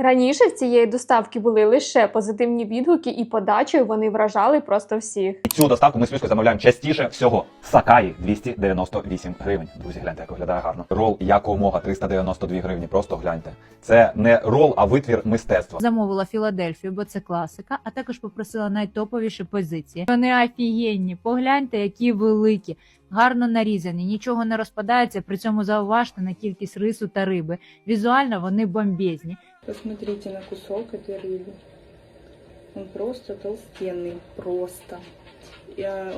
Раніше в цієї доставки були лише позитивні відгуки, і подачею вони вражали просто всіх. Цю доставку ми з Люською замовляємо частіше всього. Сакаї 298 гривень. Друзі, гляньте, як виглядає гарно. Рол якомога 392 гривні. Просто гляньте. Це не рол, а витвір мистецтва. Замовила Філадельфію, бо це класика, а також попросила найтоповіші позиції. Вони офігенні. Погляньте, які великі, гарно нарізані, нічого не розпадається. При цьому зауважте на кількість рису та риби. Візуально вони бомбезні. Посмотрите на кусок этой рыбы. Он просто толстенный, просто.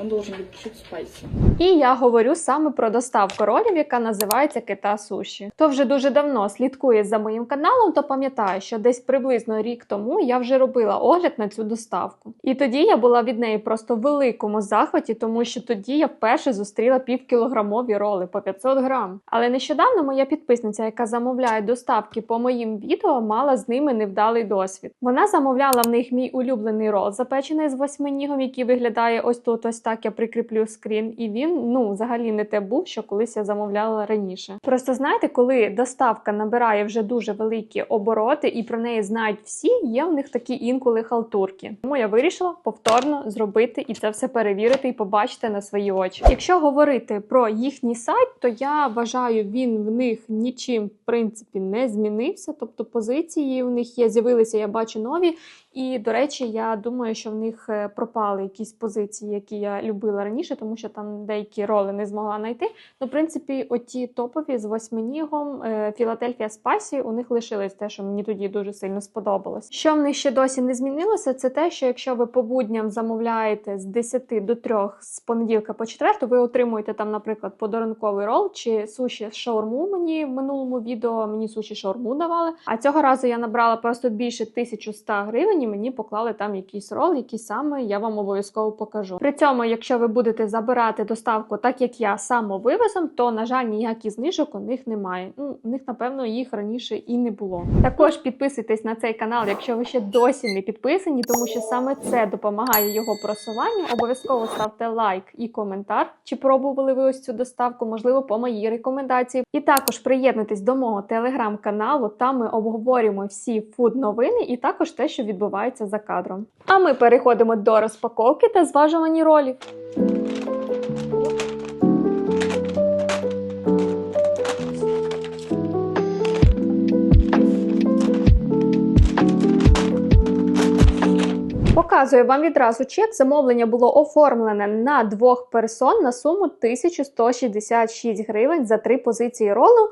Он должен быть чуть спайси. І я говорю саме про доставку ролів, яка називається Кита Суші. Хто вже дуже давно слідкує за моїм каналом, то пам'ятає, що десь приблизно рік тому я вже робила огляд на цю доставку. І тоді я була від неї просто в великому захваті, тому що тоді я вперше зустріла півкілограмові роли по 500 грам. Але нещодавно моя підписниця, яка замовляє доставки по моїм відео, мала з ними невдалий досвід. Вона замовляла в них мій улюблений рол, запечений з восьминігом, який виглядає ось тут, ось так. Я прикріплю скрін, і він ну взагалі не те був, що колись я замовляла раніше. Просто знаєте, коли доставка набирає вже дуже великі обороти, і про неї знають всі, є в них такі інколи халтурки. Тому я вирішила повторно зробити і це все перевірити і побачити на свої очі. Якщо говорити про їхній сайт, то я вважаю, він в них нічим в принципі не змінився. Тобто позиції в них є, з'явилися, я бачу нові. І до речі, я думаю, що в них е, пропали якісь позиції, які я любила раніше, тому що там деякі роли не змогла знайти. Ну, в принципі, оті топові з восьминігом, е, Філадельфія Спасі, у них лишилось те, що мені тоді дуже сильно сподобалось. Що в них ще досі не змінилося, це те, що якщо ви по будням замовляєте з 10 до 3 з понеділка по четвер, то ви отримуєте там, наприклад, подарунковий рол чи суші з шаурму. Мені в минулому відео мені суші шаурму давали. А цього разу я набрала просто більше 1100 гривень і мені поклали там якийсь рол, який саме я вам обов'язково покажу. При цьому, якщо ви будете забирати доставку, так як я самовивезом, то на жаль ніяких знижок у них немає. Ну, у них, напевно, їх раніше і не було. Також підписуйтесь на цей канал, якщо ви ще досі не підписані, тому що саме це допомагає його просуванню. Обов'язково ставте лайк і коментар, чи пробували ви ось цю доставку, можливо, по моїй рекомендації. І також приєднуйтесь до мого телеграм-каналу. Там ми обговорюємо всі фуд-новини і також те, що відбувається за кадром. А ми переходимо до розпаковки та зважування ролів. Показую вам відразу чек. Замовлення було оформлене на двох персон на суму 1166 гривень за три позиції ролу.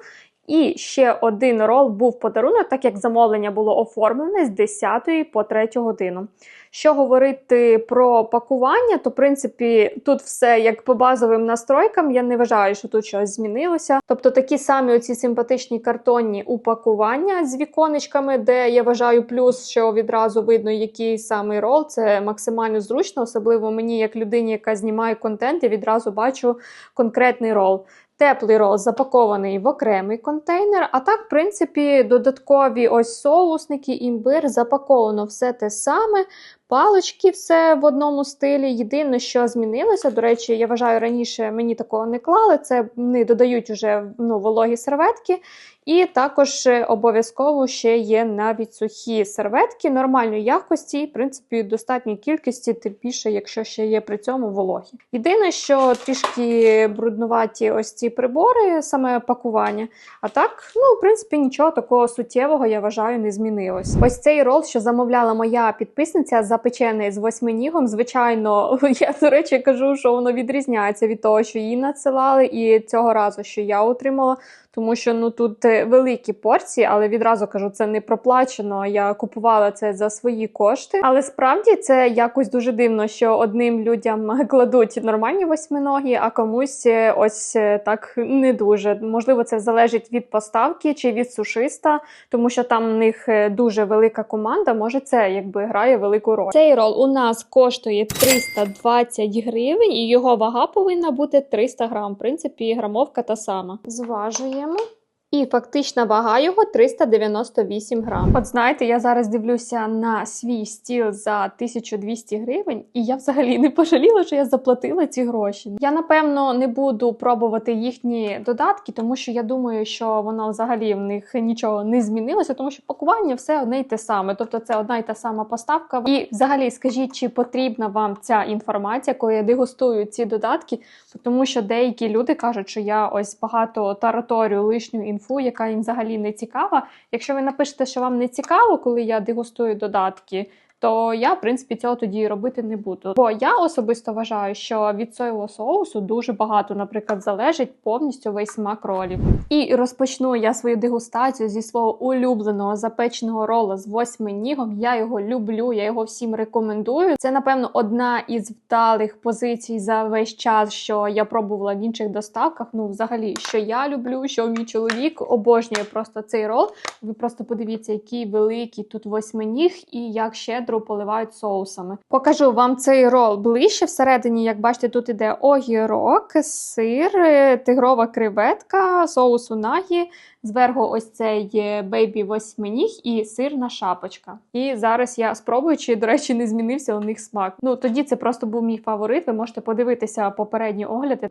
І ще один рол був подарунок, так як замовлення було оформлене з 10 по 3 годину. Що говорити про пакування, то в принципі тут все як по базовим настройкам. Я не вважаю, що тут щось змінилося. Тобто такі самі оці симпатичні картонні упакування з віконечками, де я вважаю плюс, що відразу видно, який самий рол. Це максимально зручно, особливо мені, як людині, яка знімає контент, я відразу бачу конкретний рол. Теплий рол запакований в окремий контейнер. А так, в принципі, додаткові ось соусники, імбир, запаковано все те саме. Палочки все в одному стилі. Єдине, що змінилося, до речі, я вважаю, раніше мені такого не клали. Це вони додають уже ну, вологі серветки. І також е, обов'язково ще є навіть сухі серветки нормальної якості, в принципі, достатньої кількості, тим більше, якщо ще є при цьому вологі. Єдине, що трішки бруднуваті ось ці прибори, саме пакування. А так, ну, в принципі, нічого такого суттєвого, я вважаю, не змінилось. Ось цей рол, що замовляла моя підписниця, запечений з восьминігом. Звичайно, я, до речі, кажу, що воно відрізняється від того, що їй надсилали, і цього разу, що я отримала. Тому що ну тут е, великі порції, але відразу кажу, це не проплачено. Я купувала це за свої кошти. Але справді це якось дуже дивно, що одним людям кладуть нормальні восьминогі, а комусь е, ось е, так не дуже. Можливо, це залежить від поставки чи від сушиста, тому що там в них дуже велика команда. Може, це якби грає велику роль. Цей рол у нас коштує 320 гривень, і його вага повинна бути 300 грам. В принципі, грамовка та сама. Зважуємо. Vamos І фактична вага його 398 грам. От знаєте, я зараз дивлюся на свій стіл за 1200 гривень, і я взагалі не пожаліла, що я заплатила ці гроші. Я напевно не буду пробувати їхні додатки, тому що я думаю, що воно взагалі в них нічого не змінилося, тому що пакування все одне й те саме. Тобто це одна й та сама поставка. І взагалі скажіть, чи потрібна вам ця інформація, коли я дегустую ці додатки, тому що деякі люди кажуть, що я ось багато тараторю лишню інфу, яка їм взагалі не цікава. Якщо ви напишете, що вам не цікаво, коли я дегустую додатки. То я, в принципі, цього тоді робити не буду. Бо я особисто вважаю, що від соєвого соусу дуже багато, наприклад, залежить повністю весь смак ролів. І розпочну я свою дегустацію зі свого улюбленого запеченого рола з восьминігом. Я його люблю, я його всім рекомендую. Це, напевно, одна із вдалих позицій за весь час, що я пробувала в інших доставках. Ну, взагалі, що я люблю, що мій чоловік обожнює просто цей рол. Ви просто подивіться, який великий тут восьминіг і як щедро поливають соусами. Покажу вам цей рол ближче. Всередині, як бачите, тут іде огірок, сир, е, тигрова креветка, соус унагі. Зверху ось цей е, бейбі восьминіг і сирна шапочка. І зараз я спробую, чи, до речі, не змінився у них смак. Ну тоді це просто був мій фаворит. Ви можете подивитися попередні огляди.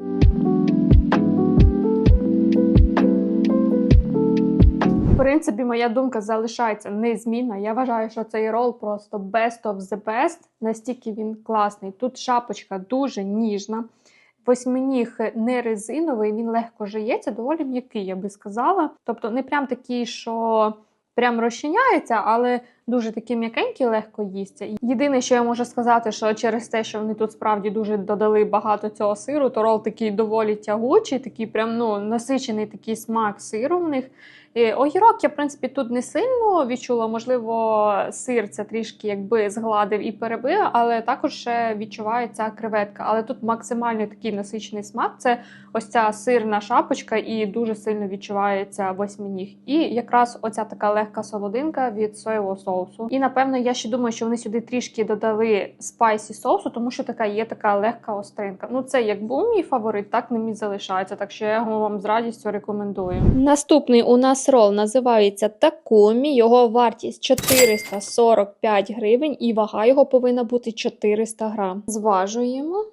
Принципі, моя думка залишається незмінна. Я вважаю, що цей рол просто best of the best. Настільки він класний. Тут шапочка дуже ніжна. Восьминіг не резиновий, він легко жиється, доволі м'який, я би сказала. Тобто не прям такий, що прям розчиняється, але дуже такий м'якенький, легко їсться. Єдине, що я можу сказати, що через те, що вони тут справді дуже додали багато цього сиру, то рол такий доволі тягучий, такий прям ну насичений такий смак сиру в них. Огірок я, в принципі, тут не сильно відчула. Можливо, сир це трішки якби згладив і перебив, але також ще відчувається креветка. Але тут максимально такий насичений смак. Це ось ця сирна шапочка, і дуже сильно відчувається восьминіг. І якраз оця така легка солодинка від соєвого соусу. І напевно, я ще думаю, що вони сюди трішки додали спайсі соусу, тому що така є така легка остринка. Ну це як був мій фаворит, так не мій залишається. Так що я його вам з радістю рекомендую. Наступний у нас рол називається Такумі. Його вартість 445 гривень, і вага його повинна бути 400 грам. Зважуємо.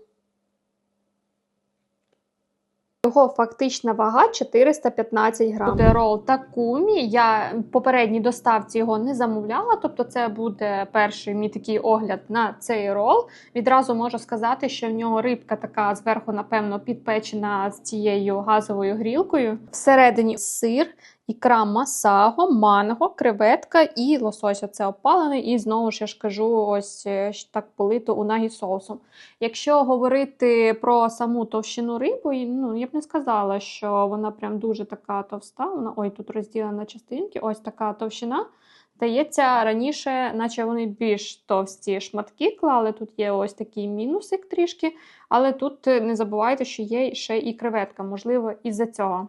Його фактична вага 415 грам. Буде рол такумі. Я попередній доставці його не замовляла, тобто це буде перший мій такий огляд на цей рол. Відразу можу сказати, що в нього рибка така зверху, напевно, підпечена з цією газовою грілкою. Всередині сир. Ікра масаго, манго, креветка і лосось. Оце опалений. І знову ж я ж кажу, ось е, так полито унагі соусом. Якщо говорити про саму товщину риби, ну я б не сказала, що вона прям дуже така товста. Вона ой, тут розділена частинки, ось така товщина. Здається, раніше, наче вони більш товсті шматки клали. Тут є ось такий мінусик трішки, але тут е, не забувайте, що є ще і креветка, можливо, із-за цього.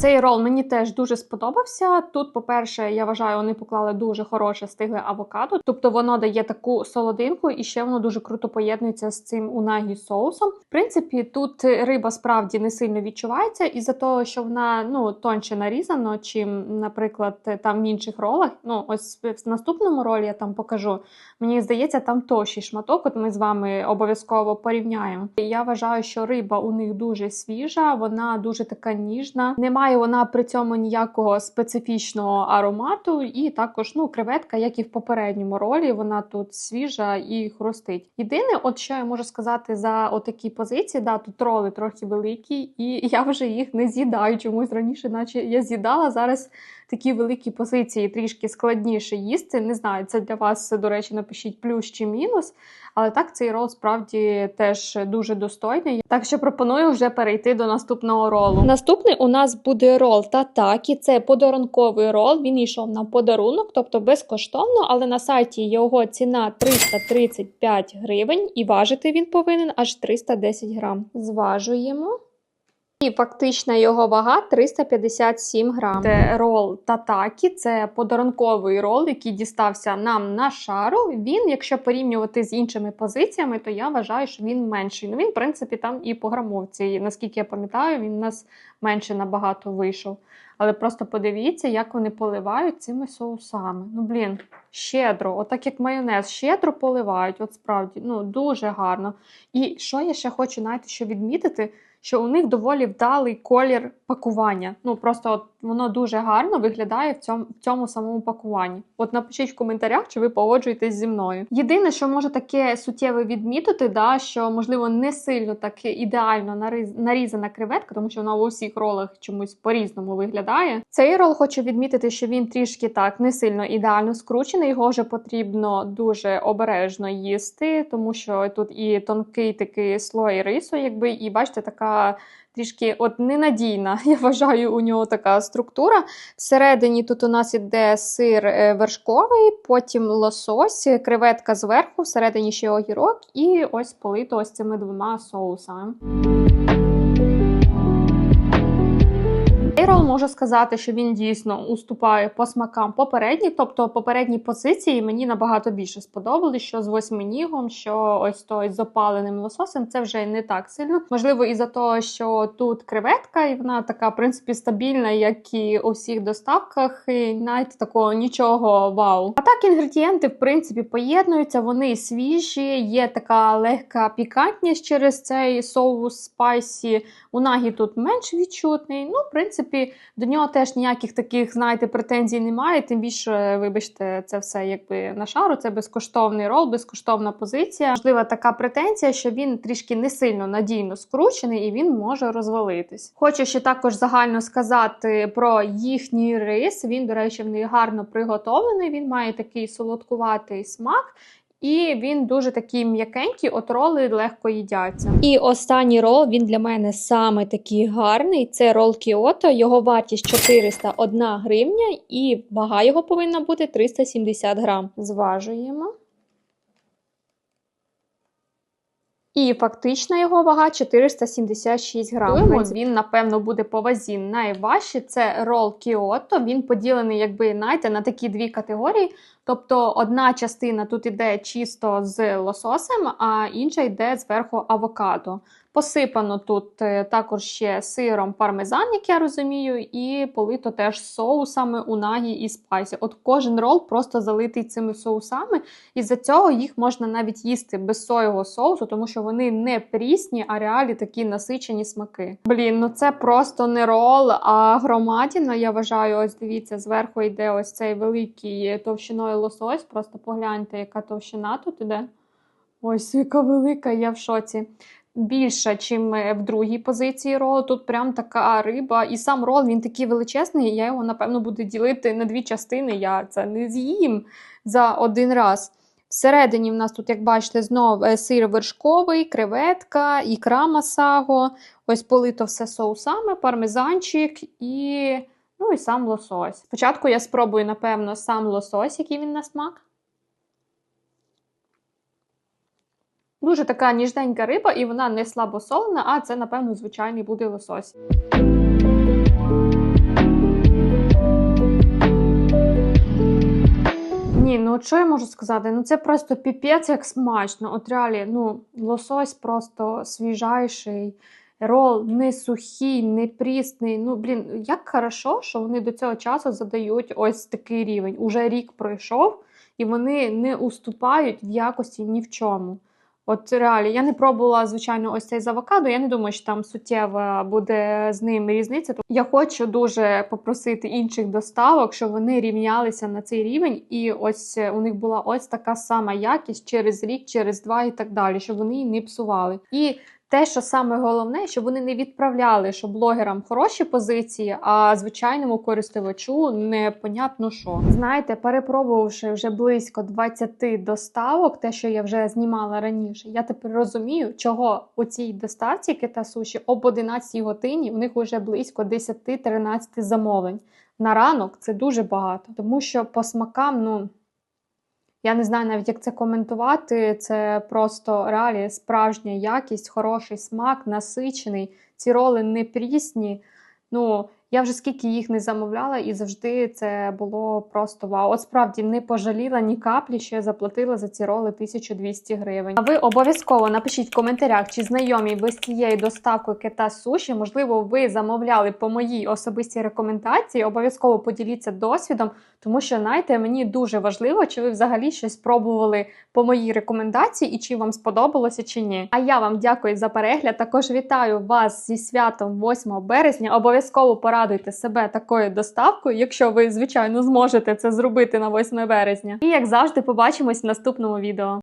Цей рол мені теж дуже сподобався. Тут, по-перше, я вважаю, вони поклали дуже хороше стигле авокадо, тобто воно дає таку солодинку, і ще воно дуже круто поєднується з цим унагі соусом. В принципі, тут риба справді не сильно відчувається, із-за того, що вона ну тоньше нарізано, чим, наприклад, там в інших ролах. Ну, ось в наступному ролі я там покажу. Мені здається, там товщий шматок. От ми з вами обов'язково порівняємо. Я вважаю, що риба у них дуже свіжа, вона дуже така ніжна. Немає вона при цьому ніякого специфічного аромату, і також ну креветка, як і в попередньому ролі, вона тут свіжа і хрустить. Єдине, от що я можу сказати за отакі позиції, да, тут роли трохи великі, і я вже їх не з'їдаю чомусь раніше, наче я з'їдала зараз. Такі великі позиції трішки складніше їсти. Не знаю, це для вас, до речі, напишіть плюс чи мінус. Але так цей рол справді теж дуже достойний. Так що пропоную вже перейти до наступного ролу. Наступний у нас буде рол татакі. Це подарунковий рол. Він йшов на подарунок, тобто безкоштовно, але на сайті його ціна 335 гривень, і важити він повинен аж 310 грам. Зважуємо. І фактична його вага 357 грам. Це рол татакі, це подарунковий рол, який дістався нам на шару. Він, якщо порівнювати з іншими позиціями, то я вважаю, що він менший. Ну він, в принципі, там і по грамовці. І, наскільки я пам'ятаю, він у нас менше набагато вийшов. Але просто подивіться, як вони поливають цими соусами. Ну, блін, щедро, отак як майонез, щедро поливають. От справді, ну дуже гарно. І що я ще хочу знаєте, що відмітити, що у них доволі вдалий колір пакування. Ну просто от воно дуже гарно виглядає в цьому, в цьому самому пакуванні. От напишіть в коментарях, чи ви погоджуєтесь зі мною. Єдине, що може таке суттєве відмітити, да, що можливо не сильно так ідеально нарізана креветка, тому що вона у всіх ролах чомусь по-різному виглядає. Цей рол хочу відмітити, що він трішки так не сильно ідеально скручений. Його вже потрібно дуже обережно їсти, тому що тут і тонкий такий слой рису, якби, і бачите, така трішки от ненадійна. Я вважаю, у нього така структура. Всередині тут у нас іде сир е, вершковий, потім лосось, креветка зверху, всередині ще огірок, і ось полито ось цими двома соусами. Цей рол можу сказати, що він дійсно уступає по смакам попередній, тобто попередні позиції мені набагато більше сподобались, що з восьминігом, що ось той з опаленим лососем, це вже не так сильно. Можливо, із-за того, що тут креветка, і вона така, в принципі, стабільна, як і у всіх доставках, і навіть такого нічого вау. А так інгредієнти, в принципі, поєднуються, вони свіжі, є така легка пікантність через цей соус спайсі. У нагі тут менш відчутний. Ну, в принципі, до нього теж ніяких таких, знаєте, претензій немає. Тим більше, вибачте, це все якби на шару. Це безкоштовний рол, безкоштовна позиція. Можлива така претензія, що він трішки не сильно надійно скручений і він може розвалитись. Хочу ще також загально сказати про їхній рис. Він, до речі, в них гарно приготовлений. Він має такий солодкуватий смак. І він дуже такий м'якенький, от роли легко їдяться. І останній рол він для мене саме такий гарний. Це рол Кіото. Його вартість 401 гривня, і вага його повинна бути 370 грам. Зважуємо. І фактична його вага 476 грам. Думаю, він, напевно, буде по вазі найважчий. Це рол Кіото. Він поділений, якби знаєте, на такі дві категорії. Тобто одна частина тут іде чисто з лососем, а інша йде зверху авокадо. Посипано тут е, також ще сиром пармезан, як я розумію, і полито теж соусами унагі і спайсі. От кожен рол просто залитий цими соусами, і за цього їх можна навіть їсти без соєвого соусу, тому що вони не прісні, а реалі такі насичені смаки. Блін, ну це просто не рол, а громадіна. Я вважаю, ось дивіться, зверху йде ось цей великий товщиною лосось. Просто погляньте, яка товщина тут іде. Ось яка велика, я в шоці. Більша, чим в другій позиції ролу. Тут прям така риба. І сам рол він такий величезний. Я його, напевно, буду ділити на дві частини. Я це не з'їм за один раз. Всередині в нас тут, як бачите, знов е, сир вершковий, креветка, ікра масаго. Ось полито все соусами, пармезанчик і, ну, і сам лосось. Спочатку я спробую, напевно, сам лосось, який він на смак. Дуже така ніжненька риба, і вона не слабосолена, а це, напевно, звичайний буде лосось. Ні, ну що я можу сказати? Ну це просто піпець як смачно. От реалі, ну, лосось просто свіжайший, рол не сухий, не прісний. Ну, блін, як хорошо, що вони до цього часу задають ось такий рівень. Уже рік пройшов, і вони не уступають в якості ні в чому. От реалі, я не пробувала, звичайно, ось цей з авокадо. Я не думаю, що там суттєва буде з ним різниця. То Я хочу дуже попросити інших доставок, щоб вони рівнялися на цей рівень, і ось е, у них була ось така сама якість через рік, через два і так далі, щоб вони не псували. І те, що саме головне, щоб вони не відправляли, що блогерам хороші позиції, а звичайному користувачу непонятно що. Знаєте, перепробувавши вже близько 20 доставок, те, що я вже знімала раніше, я тепер розумію, чого у цій доставці кита суші об 11 годині у них вже близько 10-13 замовлень. На ранок це дуже багато, тому що по смакам, ну. Я не знаю навіть, як це коментувати. Це просто реалі справжня якість, хороший смак, насичений. Ці роли не прісні. Ну, я вже скільки їх не замовляла, і завжди це було просто вау. От справді не пожаліла ні каплі, що я заплатила за ці роли 1200 гривень. А ви обов'язково напишіть в коментарях, чи знайомі ви з цією доставкою кита суші. Можливо, ви замовляли по моїй особистій рекомендації. Обов'язково поділіться досвідом, тому що знаєте, мені дуже важливо, чи ви взагалі щось пробували по моїй рекомендації і чи вам сподобалося чи ні. А я вам дякую за перегляд. Також вітаю вас зі святом 8 березня. Обов'язково порадуйте себе такою доставкою, якщо ви, звичайно, зможете це зробити на 8 березня. І як завжди, побачимось в наступному відео.